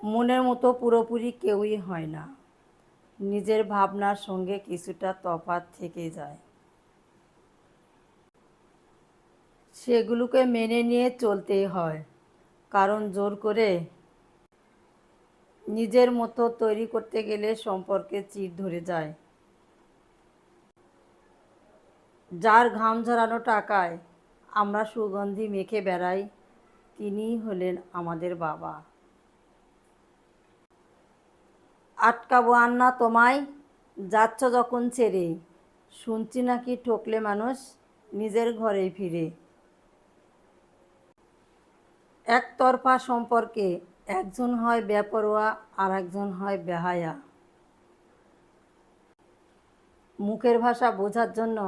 মনের মতো পুরোপুরি কেউই হয় না। নিজের ভাবনার সঙ্গে কিছুটা তফাৎ থেকে যায়। সেগুলোকে মেনে নিয়ে চলতেই হয়। কারণ জোর করে নিজের মতো তৈরি করতে গেলে সম্পর্কে চির ধরে যায়। যার ঘাম ঝরানো টাকায় আমরা সুগন্ধি মেখে বেড়াই, তিনিই হলেন আমাদের বাবা। আটকাবো আর না তোমায় যাচ্ছ যখন ছেড়ে। শুনছি নাকি ঠকলে মানুষ নিজের ঘরেই ফিরে। একতরফা সম্পর্কে একজন হয় বেপরোয়া আর একজন হয় বেহায়া। মুখের ভাষা বোঝার জন্য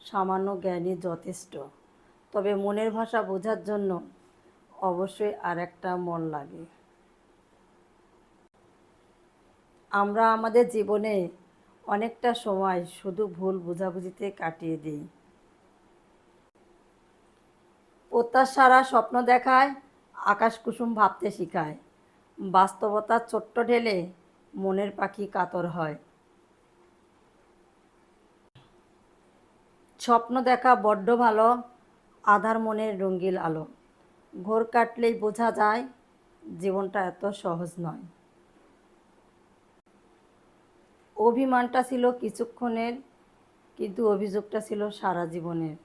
সামান্য জ্ঞানই যথেষ্ট, তবে মনের ভাষা বোঝার জন্য অবশ্যই আর একটা মন লাগে। আমরা আমাদের জীবনে অনেকটা সময় শুধু ভুল বোঝাবুঝিতে কাটিয়ে দিই। প্রত্যাশারা স্বপ্ন দেখায় আকাশ কুসুম ভাবতে শিখায়। বাস্তবতার ছোট্ট ঢেলে মনের পাখি কাতর হয়। স্বপ্ন দেখা বড্ড ভালো, আধার মনের রঙ্গিল আলো। ঘোর কাটলেই বোঝা যায়, জীবনটা এত সহজ নয়। অভিমানটা ছিল কিছুক্ষণের, কিন্তু অভিযোগটা ছিল সারা জীবনের।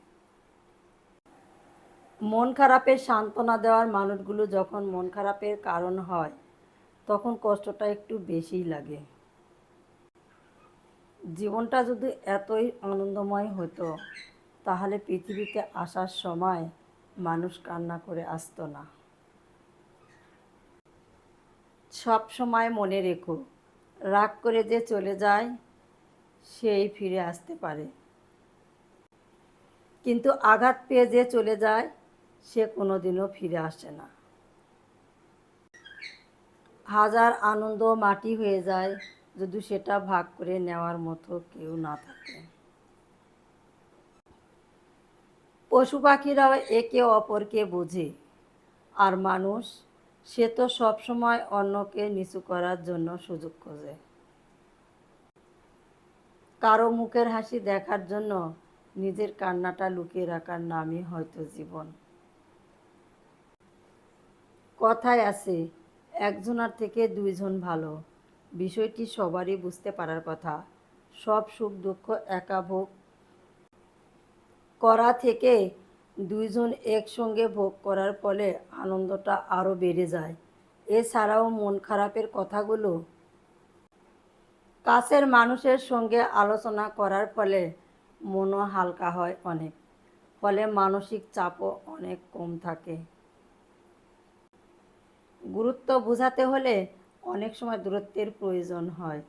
মন খারাপের সান্ত্বনা দেওয়ার মানুষগুলো যখন মন খারাপের কারণ হয়, তখন কষ্টটা একটু বেশিই লাগে। জীবনটা যদি এতই আনন্দময় হতো, তাহলে পৃথিবীতে আসার সময় মানুষ কান্না করে আসতো না। সব সময় মনে রেখো রাগ করে যে চলে যায়, সেই ফিরে আসতে পারে। কিন্তু আঘাত পেয়ে যে চলে যায়, সে কোনোদিনও ফিরে আসে না। হাজার আনন্দ মাটি হয়ে যায়, যদি সেটা ভাগ করে নেওয়ার মতো কেউ না থাকে। পশু পাখিরাও একে অপরকে বোঝে, আর মানুষ সে তো সবসময় অন্যকে নিচু করার জন্য সুযোগ খোঁজে। কারও মুখের হাসি দেখার জন্য নিজের কান্নাটা লুকিয়ে রাখার নামই হয়তো জীবন। কথায় আছে, একজনার থেকে দুইজন ভালো। বিষয়টি সবারই বুঝতে পারার কথা। সব সুখ দুঃখ একা ভোগ করা থেকে দুইজন একসঙ্গে ভোগ করার ফলে আনন্দটা আরও বেড়ে যায়। এছাড়াও মন খারাপের কথাগুলো কাছের মানুষের সঙ্গে আলোচনা করার ফলে মনও হালকা হয় অনেক, ফলে মানসিক চাপও অনেক কম থাকে। গুরুত্ব বোঝাতে হলে অনেক সময় দূরত্বের প্রয়োজন হয়।